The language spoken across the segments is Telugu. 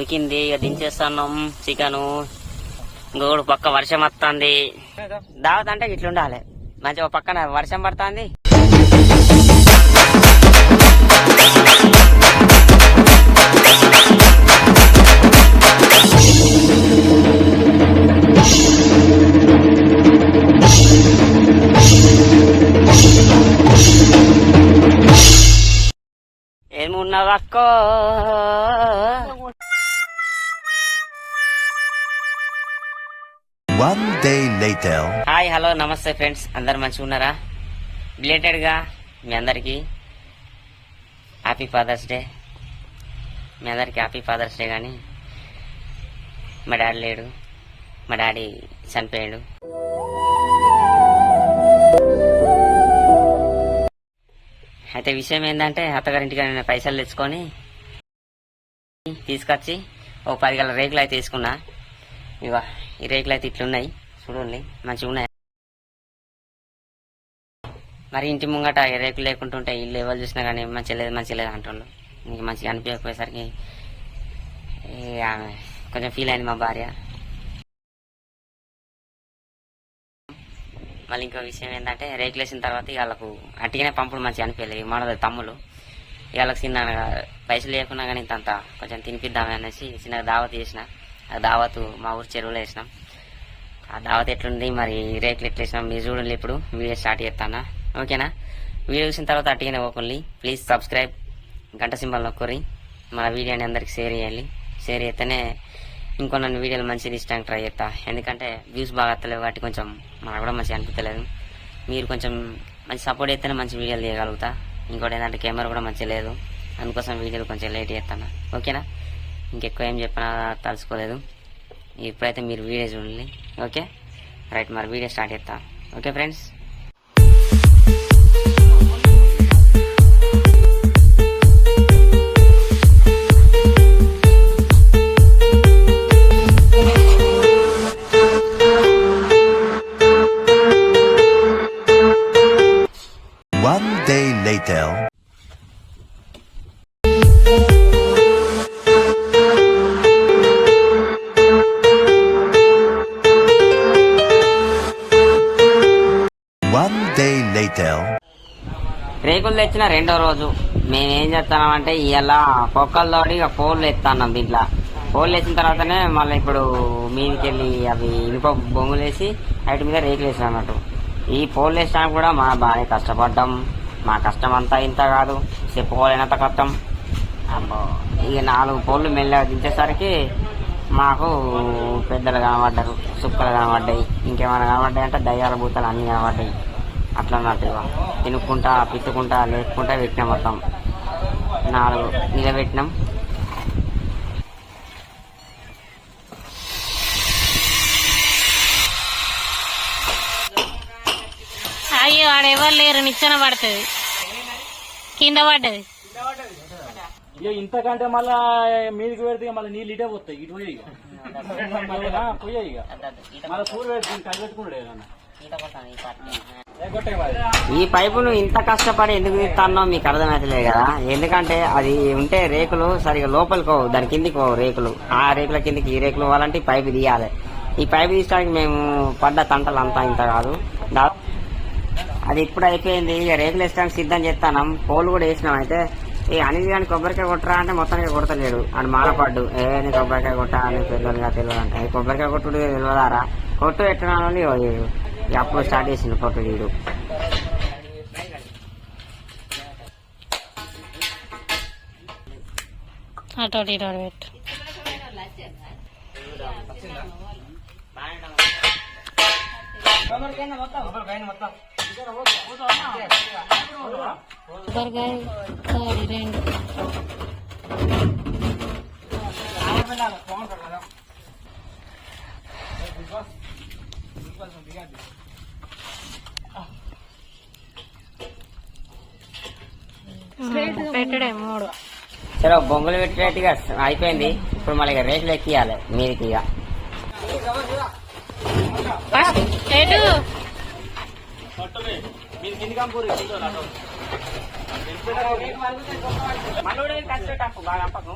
ఉడికింది ఇక దించేస్తున్నాం చికెను. గోడు పక్క వర్షం వస్తుంది. దావత్ అంటే ఇట్లా మంచిగా ఒక పక్కన వర్షం పడుతుంది. ఏమున్నదక్కో? One day later hi hello నమస్తే ఫ్రెండ్స్ అందరు మంచిగా ఉన్నారా? రిలేటెడ్గా మీ అందరికీ హ్యాపీ ఫాదర్స్ డే మీ అందరికీ హ్యాపీ ఫాదర్స్ డే కానీ మా డాడీ లేడు మా డాడీ చనిపోయాడు. అయితే విషయం ఏంటంటే అత్తగారింటికి నేను పైసలు తెచ్చుకొని తీసుకొచ్చి ఓ పది గల రేకులు అయితే తీసుకున్నా. ఇవా ఈ రేకులు అయితే ఇట్లున్నాయి చూడండి మంచిగా ఉన్నాయి. మరి ఇంటి ముంగట ఈ రేకులు ఉంటాయి ఇల్లు ఎవరు చూసినా కానీ మంచిగా లేదు మంచి లేదు అంటుండ్రు నీకు మంచిగా అనిపించకపోయేసరికి ఇక కొంచెం ఫీల్ అయింది మా భార్య. మళ్ళీ ఇంకో విషయం ఏంటంటే రేకులు వేసిన తర్వాత వాళ్ళకు అట్టిగానే పంపుడు మంచిగా అనిపించలేదు. మన తమ్ములు వాళ్ళకి చిన్న పైసలు లేకున్నా కానీ ఇంత కొంచెం తినిపిద్దామని అనేసి చిన్న దావత్ చేసిన. దావత్ మా ఊరు చెరువులో వేసినాం. ఆ దావత్ ఎట్లుంది? మరి రేట్లు ఎట్లా వేసినాం? మీరు చూడండి ఇప్పుడు. వీడియో స్టార్ట్ చేస్తానా? ఓకేనా? వీడియో చూసిన తర్వాత అట్టిగానే ఓపెన్లీ ప్లీజ్ సబ్స్క్రైబ్. గంట సింబల్ నొక్కరి. మన వీడియోని అందరికి షేర్ చేయాలి షేర్ చేస్తేనే ఇంకో నన్ను వీడియోలు మంచిది ఇష్టం ట్రై చేస్తా. ఎందుకంటే వ్యూస్ బాగా వస్తలేవు కాబట్టి కొంచెం మనకు కూడా మంచిగా అనిపించలేదు మీరు కొంచెం మంచి సపోర్ట్ చేస్తేనే మంచి వీడియోలు చేయగలుగుతా ఇంకోటి ఏంటంటే కెమెరా కూడా మంచిగా లేదు. అందుకోసం వీడియోలు కొంచెం లేట్ చేస్తాను? ఓకేనా? ఇంకెక్కువ ఏం చెప్పినా తలుసుకోలేదు ఇప్పుడైతే మీరు వీడియో చూడండి. ఓకే? రైట్ మరి వీడియో స్టార్ట్ చేస్తా okay friends? One day later. రేకులు తెచ్చిన రెండో రోజు. మేము ఏం చేస్తున్నామంటే ఇవాళ పొక్కలతోటి ఇక పోల్లు ఎత్తున్నాం దీంట్లో. పోల్లు వేసిన తర్వాతనే మళ్ళీ ఇప్పుడు మీదికి వెళ్ళి అవి ఇనుప బొంగులు వేసి వాటి మీద రేకులు వేసాం అన్నట్టు. ఈ పోల్లు వేసినాక కూడా మా బాగా కష్టపడ్డాం. మా కష్టం అంతా ఇంత కాదు చెప్పుకోలేనంత కష్టం. అబ్బో ఇక నాలుగు పోళ్ళు మెల్లగా దించేసరికి మాకు పెద్దలు కనబడ్డారు సుక్కలు కనబడ్డాయి ఇంకేమైనా కనబడ్డాయి అంటే దయ్యాల భూతాలు అన్నీ కనబడ్డాయి. అట్లా అన్నట్టు ఇక తినుక్కుంటా పిత్తుకుంటా లేపుకుంటా పెట్టినాం మొత్తం. నాలుగు నిలబెట్టినాం. అయ్యో ఆడ ఎవరు లేరు నిచ్చెన పడుతుంది. కింద పడ్డది. ఇక ఇంతకంటే మళ్ళా మీదికి పెడితే మళ్ళీ నీళ్ళు ఇటే పోతాయి. ఇటు పోయి పోయాయి ఇక. మళ్ళీ కూర పెడితే కలిసి పెట్టుకుంటాడు ఏదన్నా. ఈ పైపును ఇంత కష్టపడి ఎందుకు తీస్తానో మీకు అర్థమవుతలేదు కదా. ఎందుకంటే అది ఉంటే రేకులు సరిగా లోపలికి పోవు దాని కిందికి పోవు రేకులు. ఆ రేకుల కిందికి ఈ రేకులు పోవాలంటే ఈ పైపు తీయాలి. ఈ పైపు తీయడానికి మేము పడ్డ తంటలు అంతా ఇంత కాదు. అది ఇప్పుడు అయిపోయింది. ఇక రేకులు వేసడానికి సిద్ధం చేస్తాం పోలు కూడా వేసినాం అయితే. ఈ అనిల్ కానీ కొబ్బరికాయ కొట్టరా అంటే మొత్తానికి కొడతలేడు. అని మాలపడ్డు ఏ నీ కొబ్బరికాయ కొట్టా అని పెద్దలుగా తెలియదు అంటే కొబ్బరికాయ కొట్టుడు తెలియదారా కొట్టు ఎట్టనాలని అప్పుడు స్టార్ట్ చేసిండు కొట్టు వీడు అటు పెట్టు. కొబ్బరికాయ కాడి రెండు. పెట్టడే మూడు. సరే బొంగులు పెట్టేట్టుగా అయిపోయింది. ఇప్పుడు మళ్ళీ ఇక రేకులు ఎక్కియాలి మీదికి ఇక. మనోడే పెట్టకు బాగా అంపకు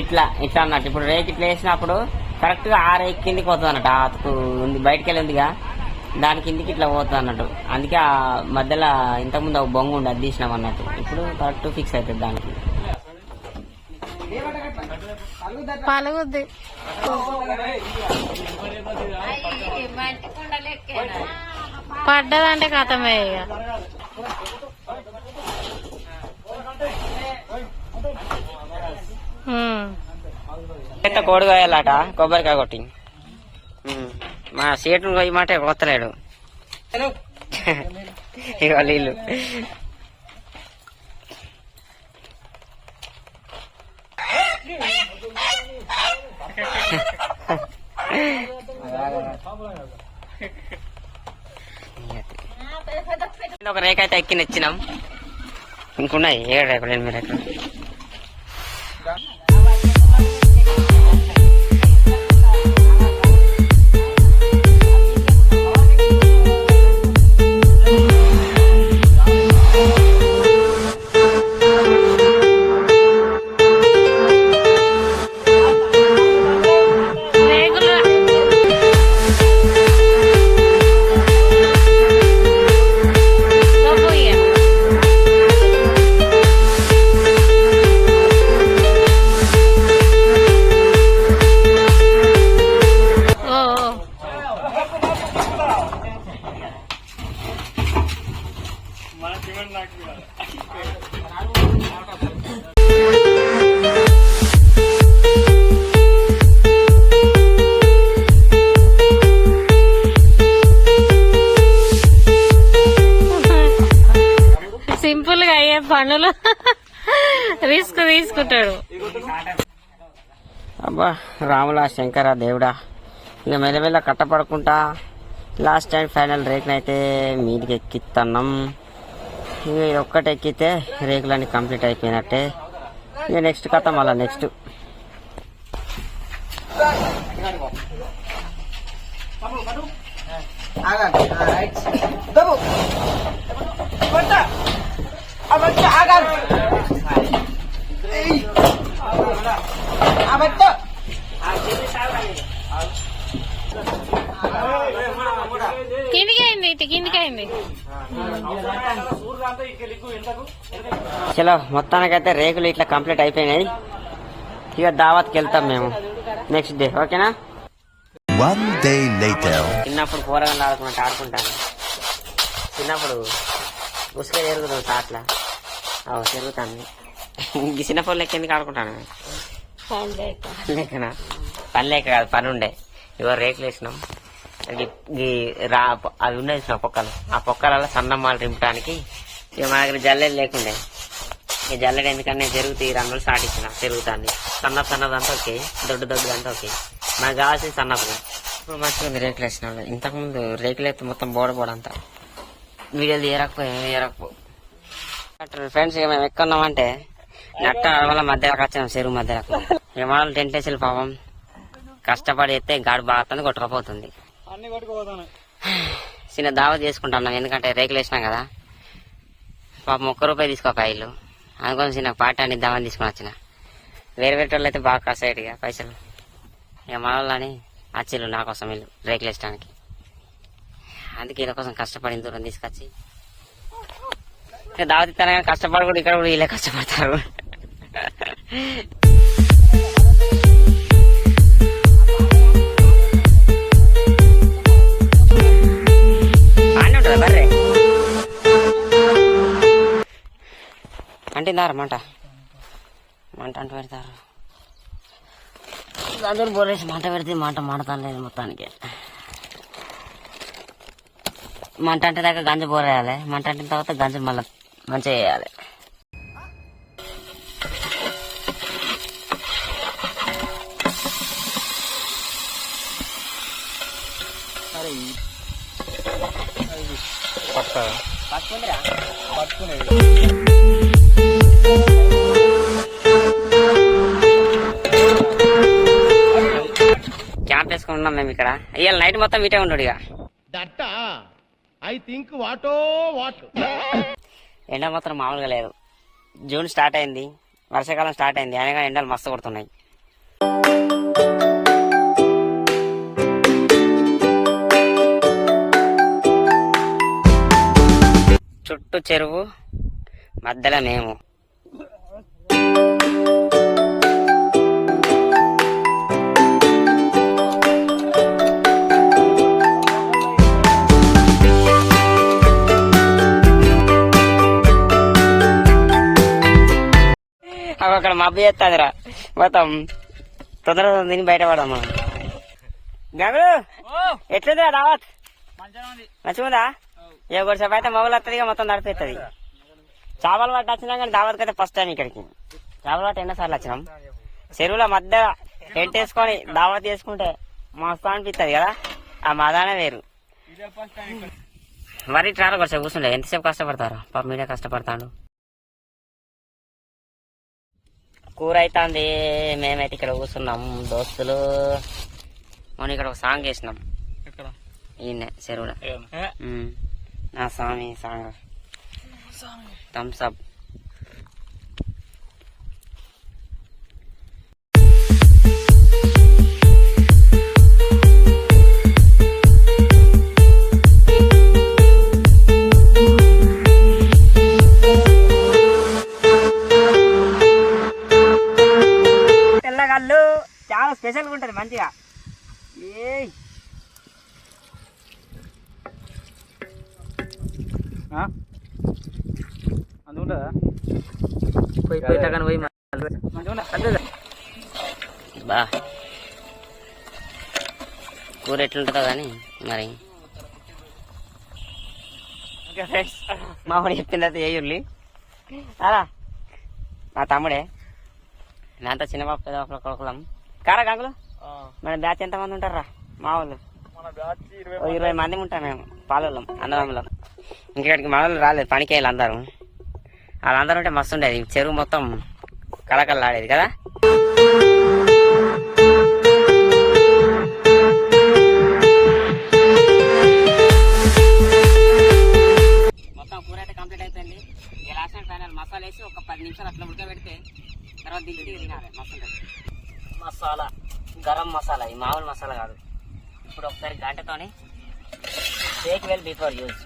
ఇట్లా ఇట్లా అన్నట్టు. ఇప్పుడు రేక్ ఇట్లా వేసినప్పుడు కరెక్ట్గా ఆ రేక్ కిందికి పోతుంది అన్నట్టు ఆ ఉంది బయటకు వెళ్ళిందిగా దాని కిందికి ఇట్లా పోతుంది అన్నట్టు. అందుకే ఆ మధ్యలో ఇంతకుముందు ఒక బొంగు ఉండి అది తీసినాం అన్నట్టు. ఇప్పుడు కరెక్ట్ ఫిక్స్ అవుతుంది దానికి. పలుగుద్ది. పడ్డదంటే కథమే ఇక. ఎంత కోడి కోయాలట? కొబ్బరికాయ కొట్టి. మా సీట్లు కొయ్యమంటే కొత్తలేడు. ఇక నీళ్ళు ఒక రేఖ అయితే ఎక్కినచ్చినాం ఇంకున్నాయి ఏడు రేఖలు ఎనిమిది ఎక్కడ సింపుల్గా అయ్యే పనులు. రిస్క్ తీసుకుంటాడు. అబ్బా రాములా శంకర దేవుడా ఇక మెల్లమెల్ల కట్టపడుకుంటా. లాస్ట్ టైం ఫైనల్ రేట్నైతే మీదికి ఎక్కిత్తన్నాం. ఇది ఒక్కటి ఎక్కితే రేకులన్నీ కంప్లీట్ అయిపోయినట్టే. ఇక నెక్స్ట్ కథ మళ్ళీ నెక్స్ట్. కిందికి అయింది ఇటు కిందికి అయింది. చలో మొత్తానికైతే రేకులు ఇట్లా కంప్లీట్ అయిపోయినాయి. ఇక దావత్కి వెళ్తాం మేము. నెక్స్ట్ డే ఓకేనా? One day later. చిన్నప్పుడు కూరగాయలు ఆడుకున్నట్టు ఆడుకుంటాను. చిన్నప్పుడు ఉసుక తిరుగుతుంది తాట్ల. అవు తిరుగుతాను ఇంక చిన్నప్పుడు లెక్క ఎందుకు ఆడుకుంటాను? లేకనా? పని లేక కాదు పని ఉండే ఇవాళ రేకులు వేసినాం ఈ- ఈ రా అవి ఉన్నాయి చూసిన పొక్కలు. ఆ పొక్కలలో సన్నమ్మాలు రింపడానికి ఇక మా దగ్గర జల్లెలు లేకుండే. ఇక జల్లెడు ఎందుకన్నా జరుగుతాయి రంగులు స్టార్ట్ ఇచ్చిన తిరుగుతాంది సన్న సన్నదంతా ఓకే దొడ్డు దొడ్డుదంతా ఓకే. నాకు కావాల్సింది సన్నప్పుడు ఇప్పుడు మంచిగా ఉంది రేకులు వేసిన వాళ్ళు. ఇంతకుముందు రేకులు అయితే మొత్తం బోడ బోడ అంతా. వీడియోలు తీయరాకపో? ఫ్రెండ్స్ ఇక మేము ఎక్కున్నామంటే నట్ట అడవుల మధ్యలోకి వచ్చాం చెరువు మధ్యలోకి. విమానాలు టెంట్ వేసి పాపం. కష్టపడి ఎత్తే గాడి బాగా కొట్టుకపోతుంది. అన్ని కొట్టుకుపోతాను చిన్న దావా చేసుకుంటాను ఎందుకంటే రేకులు వేసినాం కదా. పాపం ఒక్క రూపాయి తీసుకోపా ఇల్లు. అందుకోసం చిన్న పాట అని దావని తీసుకుని వచ్చిన. వేరే వేరే వాళ్ళు అయితే బాగా కష్టాయి ఇక పైసలు. ఇక మన వాళ్ళని వచ్చిల్లు నా కోసం వీళ్ళు రేకులు వేసడానికి అందుకే వీళ్ళ కోసం కష్టపడిన దూరం తీసుకొచ్చి. ఇక దావతి కష్టపడి కూడా ఇక్కడ కూడా వీళ్ళే కష్టపడతారు. బాగానే ఉంటుంది బర్రే అంటిందారు మంట అంట పెడతారు. అందరూ బోరేసి మంట పెడితే మంట మండతాను లేదు మొత్తానికి. మంట అంటే దాకా గంజ బోరేయాలి మంట అంటిన తర్వాత గంజ మళ్ళీ మంచిగా వేయాలి. క్యాంప్ వేసుకుంటున్నాం ఉన్నాం మేము ఇక్కడ. ఇవాళ నైట్ మొత్తం మీటే ఉండడు ఇక. ఐ థింక్ వాటో వాట్? ఎండ మాత్రం మామూలుగా లేదు. జూన్ స్టార్ట్ అయింది. వర్షాకాలం స్టార్ట్ అయింది. అనగా ఎండలు మస్తు కొడుతున్నాయి. చుట్టూ చెరువు మధ్యలో మేము. అవి అక్కడ మబ్బు చేస్తాదిరా. మొత్తం తొందరగా తిని బయటపడదాం మనం. గంగులు ఎట్లుందిరా దావత్? మంచిగా ఉందా. ఏ ఒకటి సేపు అయితే మొగలు వస్తుంది మొత్తం నడిపిస్తుంది చేపలు పట్టు వచ్చినా కానీ దావత్కి అయితే ఫస్ట్ టైం ఇక్కడికి. చేపలు పట్టు ఎన్నోసార్లు వచ్చినాం. చెరువుల మధ్య టెంట్ వేసుకొని దావత్ చేసుకుంటే మస్తు అనిపిస్తుంది కదా. ఆ మదానే వేరు. మరి ట్రావెల్ కొంచెం కూర్చుండే. ఎంతసేపు కష్టపడతారు? పాప మీడియా కష్టపడతాడు. కూర అవుతుంది మేమైతే ఇక్కడ కూర్చున్నాం. దోస్తులు. మనం ఇక్కడ ఒక సాంగ్ వేసినాం. ఈయన చెరువులో. నా స్వామి సాంగ్ థమ్స్ అప్ తెల్లగాళ్ళు చాలా స్పెషల్గా ఉంటుంది మంచిగా. ఏయ్ అందుకుంటుందా? పోయి పోయి తగ్గని పోయి బా. కూర ఎట్లుంటుందో కానీ మరి. మా వాడు చెప్పింది అయితే చేయుర్లి అలా మా తమ్ముడే. మేంతా చిన్న బాబు పెద్ద బాబుల కొడుకులం. కారా గంగులు మన బ్యాచ్ ఎంత మంది ఉంటారా మా వాళ్ళు. ఇరవై మంది ఉంటాం మేము పాలెళ్ళం అన్నదమ్ములం ఇంకెక్కడికి మా వాళ్ళు రాలేదు పనికి వెళ్ళి అందరూ. వాళ్ళందరూ ఉంటే మస్తు ఉండేది. చెరువు మొత్తం కలకల్లాడేది కదా? మొత్తం కూర అయితే కంప్లీట్ అయిపోయింది. ఇక లాస్ట్ ఫైనల్ మసాలా వేసి ఒక పది నిమిషాలు అట్లా ఉడకబెడితే తర్వాత దించి తినాలి. మస్తు మసాలా గరం మసాలా ఈ మామూలు మసాలా కాదు. ఇప్పుడు ఒకసారి గంటతోని టేక్ వెల్ బిఫోర్ యూజ్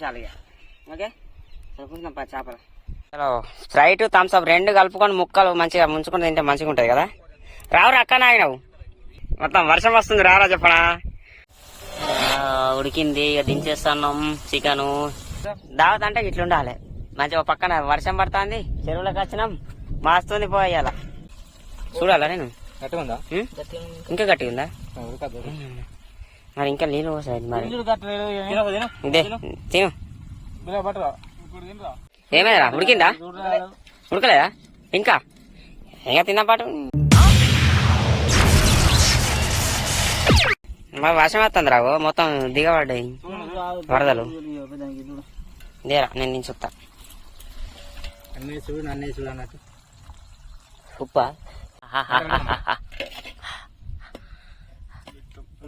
నిమిషాలు ఇక ఓకే పది చేపలు. హలో. స్ప్రైట్ థమ్స్ అప్ రెండు కలుపుకొని ముక్కలు మంచిగా ముంచుకొని తింటే మంచిగా ఉంటుంది కదా? రావురా అక్క నాయనవు. మొత్తం వర్షం వస్తుంది రారా చెప్పనా? ఉడికింది ఇక దించేస్తున్నాం చికెను. దావత్ అంటే ఇట్లా ఉండాలి. మంచిగా ఒక పక్కన వర్షం పడుతుంది చెరువులోకి వచ్చినాం మాస్తుంది పోయాల చూడాలా నేను? గట్టిగా ఉందా? ఇంకా గట్టిగా ఉందా మరి ఇంకా నీళ్ళు పోసాయి మరి. ఇదే తిను. ఏమైందిరా? ఉడికిందా? ఉడకలేదా? ఇంకా? ఇంకా తిన్నా పాటు మరి వర్షం వస్తుంది రావు మొత్తం దిగబడ్డాయి వరదలు. దేరా నేను నేను చెప్తా అన్నీ చూడు అన్నీ చూడు అన్నట్టు. ఉప్ప?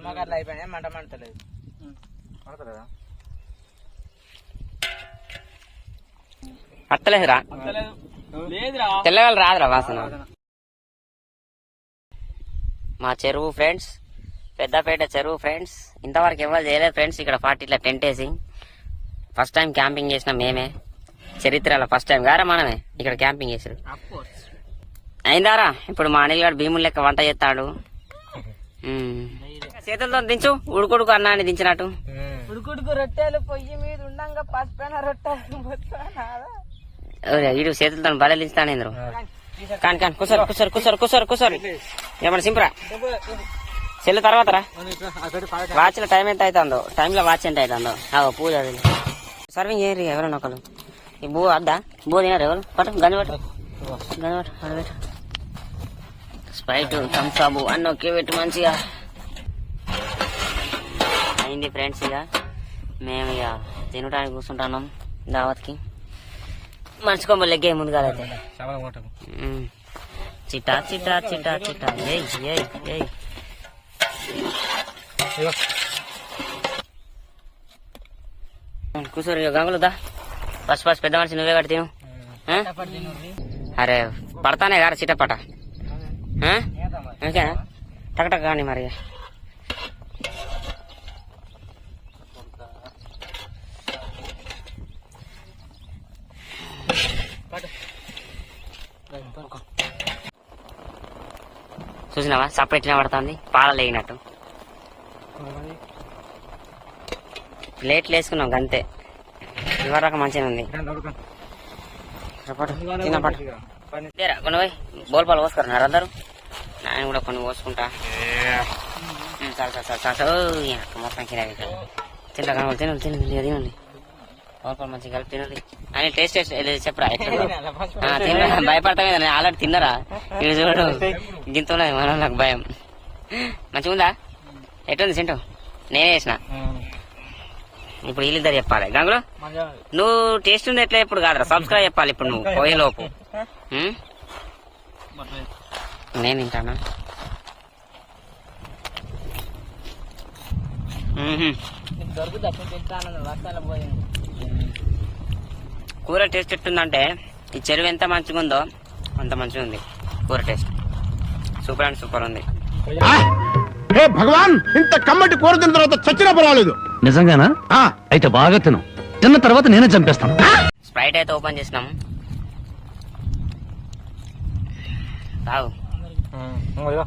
నిమ్మకాయలు అయిపోయినాయి మంట మంటలేదు. పడతలేదా? అత్తలేదురా లేదురా. తెల్లగలు రాదురా వాసన. మా చెరువు ఫ్రెండ్స్ పెద్దపేట చెరువు ఫ్రెండ్స్ ఇంతవరకు ఎవరు చేయలేదు ఫ్రెండ్స్ ఇక్కడ పార్టీలో టెంట్ వేసి. ఫస్ట్ టైం క్యాంపింగ్ చేసిన మేమే. చరిత్రలో ఫస్ట్ టైం గారా మనమే? ఇక్కడ క్యాంపింగ్ చేసారు అయిందారా? ఇప్పుడు మా అనిల్ గారు భీములు లెక్క వంట చేస్తాడు. చేతులతో దించు. ఉడుకుడుకు అన్నాన్ని దించినట్టు. ఉడుకుడుకు రొట్టెలు పొయ్యి మీద ఉండంగా పసుపైన రొట్టెలు వీడు చేతులతో బల దించుతాను ఇంద్రు కాని కాని కుసరు కుసరు కుసరు కుసరు కుసరు. ఏమన్నా సింపురా? చెల్లు తర్వాత రా. అక్కడ వాచ్లో టైం ఎంత అవుతుందో టైం లో వాచ్ ఎంత అవుతుందో ఆ పూజ అది. సర్వింగ్ చేయరు ఎవరైనా ఒకరు ఈ బూ అద్దా బూ తినారు ఎవరు? పట్టు గని పట్టు. గని పట్టు స్ప్రైట్ థమ్స్ అప్ అన్ని ఒకే పెట్టు మంచిగా అయింది ఫ్రెండ్స్ ఇక. మేము ఇక తినడానికి కూర్చుంటున్నాం దావత్కి. మనిషి కొమ్మ లెగ్గే ముందుగాలైతే ఉమ్. చిట్టా చిట్టా చిట్టా చిట్టా. ఏయ్ ఏయ్ ఏయ్. కూర్చోరు ఇక గంగులు దా. ఫస్ట్ ఫస్ట్ పెద్ద మనిషి నువ్వే కట్టి తిను. ఆ? అరే పడతానే గారు చిట్టపట? ఓకేనా? టక్ కానీ మరి చూసినావా? సపరేట్గా పడుతుంది. పాల లేగినట్టు. ప్లేట్లు వేసుకున్నాం అంతే ఇవరకు మంచిగా ఉంది. కొన్ని పోయి. బోల్ పాలు పోసుకున్నారు అందరు? నేను కూడా కొన్ని పోసుకుంటా. చాలు చాలు చాలు చాలు. మొత్తం కింద తింటా తినండి తినండి తినండి మంచిగా కలిపి తినండి అని టేస్ట్ చెప్పరా తినరా భయపడతా మీద నేను ఆల్రెడీ తిన్నరా? ఇది చూడు గింత ఉన్నది మన నాకు భయం. మంచిగా ఉందా? ఎట్లుంది సింటూ? నేనే చేసిన. ఇప్పుడు వీళ్ళిద్దరు చెప్పాలి. గంగులు నువ్వు టేస్ట్ ఉంది ఎట్లా ఇప్పుడు కాదురా సబ్స్క్రైబ్ చెప్పాలి ఇప్పుడు నువ్వు పోయేలోపు? నేను తింటానా? మ్మ్హ్మ్. కూర టేస్ట్ ఎట్టుందంటే ఈ చెరువు ఎంత మంచిగా ఉందో అంత మంచిగా ఉంది కూర టేస్ట్. సూపర్ అండ్ సూపర్ ఉంది. హే భగవాన్ ఇంత కమ్మటి కూర తిన్న తర్వాత చచ్చినా పర్వాలేదు. నిజంగానా? ఆ, అయితే బాగా తిను. తిన్న తర్వాత నేనే చంపేస్తాను. స్ప్రైట్ అయితే ఓపెన్ చేసినాం. తాగు.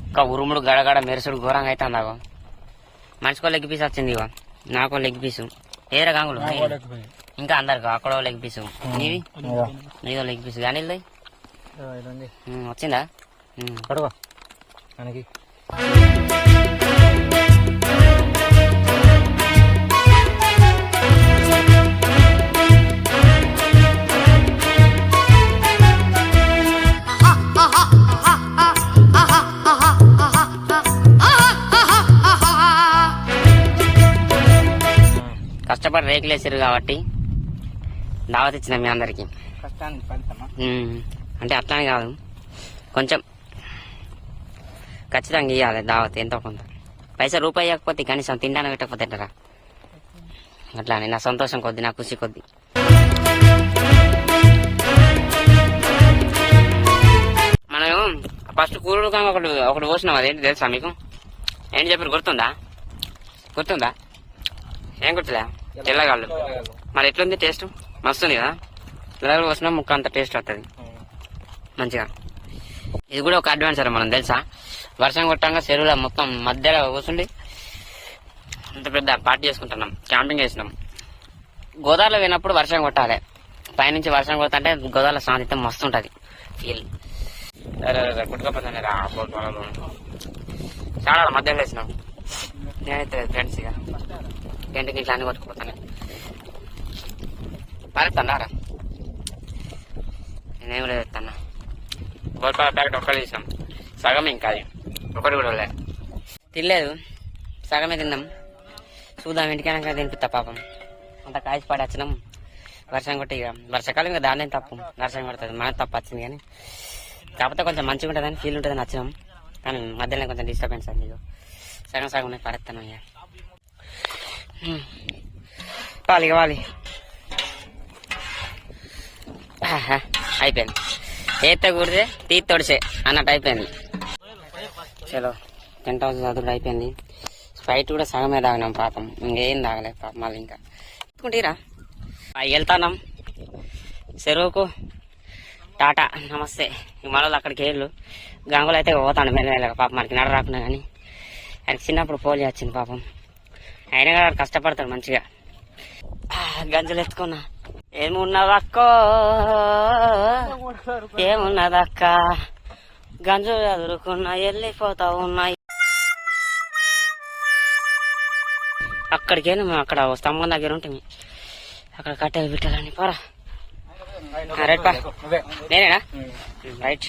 ఇంకా ఉరుముడు గడగడ మెరుసుడు ఘోరంగా అయితే అందాగో మనిషికో లెగ్ పీస్ వచ్చింది ఇగో. నాకో లెగ్ పీసు. ఏరా గాంగులు? ఇంకా అందరికి అక్కడో లెగ్ పీసు. నీది నీదో లెగ్ పీసు. కానీ వచ్చిందా? ఉమ్. కష్టపడి రేకులు వేసారు కాబట్టి. దావత్ ఇచ్చిన మీ అందరికి. అంటే అట్లానే కాదు. కొంచెం ఖచ్చితంగా ఇవ్వాలి దావత్ ఎంతో కొంత. పైసా రూపాయి ఇవ్వకపోతే కనీసం తినడానికి పెట్టకపోతే ఎట్లరా? అట్లా అని నా సంతోషం కొద్ది నా ఖుషి కొద్ది. మనం ఫస్ట్ కూరడు కాక ఒకటి ఒకటి పోసినాం అదేంటి తెలుసా మీకు? ఏంటి చెప్పారు గుర్తుందా? గుర్తుందా? ఏం గుర్తులే? తెల్లగాళ్ళు. మరి ఎట్లుంది టేస్ట్? మస్తుంది కదా తెల్లగాళ్ళు పోసినా ముక్క అంత టేస్ట్ వస్తుంది మంచిగా. ఇది కూడా ఒక అడ్వాన్సర్ మనం తెలుసా? వర్షం కొట్టంగా చెరువులో మొత్తం మధ్యలో కూర్చుండి అంత పెద్ద పార్టీ చేసుకుంటున్నాం క్యాంపింగ్ చేసినాం. గోదావరిలో పోయినప్పుడు వర్షం కొట్టాలి. పైనుంచి వర్షం కొడుతుంటే గోదావరిలో సాంతిత్యం మస్తు ఉంటుంది. ఫీల్ రా చాలా మధ్యలో వేసినాం నేనైతే ఫ్రెండ్స్ ఇక గంటకి ఇట్లా అన్ని కొట్టుకుపోతాను. పారేస్తాను నేనేం లేదు ఎత్తన్నా గోల్పాల ప్యాకెట్ ఒక్కటి తీసాం. సగం ఇంకా అది. ఒకటి కూడా లే. తినలేదు. సగమే తిన్నాం. చూద్దాం ఇంటికైనా తినిపిస్తా పాపం. అంత కాయచి పడి వచ్చినాం వర్షం కొట్టి ఇక. వర్షాకాలం ఇంకా దాని తప్పు. వర్షం కొడుతుంది. మనకు తప్పు వచ్చింది కానీ. కాకపోతే కొంచెం మంచిగా ఉంటుందని ఫీల్ ఉంటుందని వచ్చినాం. కానీ మధ్యలో కొంచెం డిస్టర్బెన్స్ అండి ఇక సగం సగం పడేస్తాను ఇక. పాలి వాలి వాలి అయిపోయింది. ఏత కూడితే తీ తొడిసే అన్నట్టు అయిపోయింది. చలో టెంట్ హౌస్ చదువుడు అయిపోయింది. స్ప్రైట్ కూడా సగమే తాగినాం పాపం. ఇంకేం తాగలేదు పాపం మళ్ళీ ఇంకా. ఎత్తుకుంటీరా వెళ్తాన్నాం. చెరువుకు. టాటా నమస్తే. ఈ అక్కడికి వెళ్ళు గంగులు అయితే పోతాడు మెల్లగా పాపం మనకి నడ రాకుండా కానీ ఆయనకి చిన్నప్పుడు పోలి వచ్చింది పాపం. అయినా కూడా కష్టపడతాడు మంచిగా. గంజలు ఎత్తుకున్నా. ఏమున్నదక్కో? ఏమున్నదక్క? గంజు ఎదురుకున్నా వెళ్ళిపోతా ఉన్నాయి అక్కడికి మేము అక్కడ స్తంభం దగ్గర ఉంటుంది అక్కడ కట్టెలు పెట్టాలని పోరా. రైట్ పా. నేనేనా? రైట్.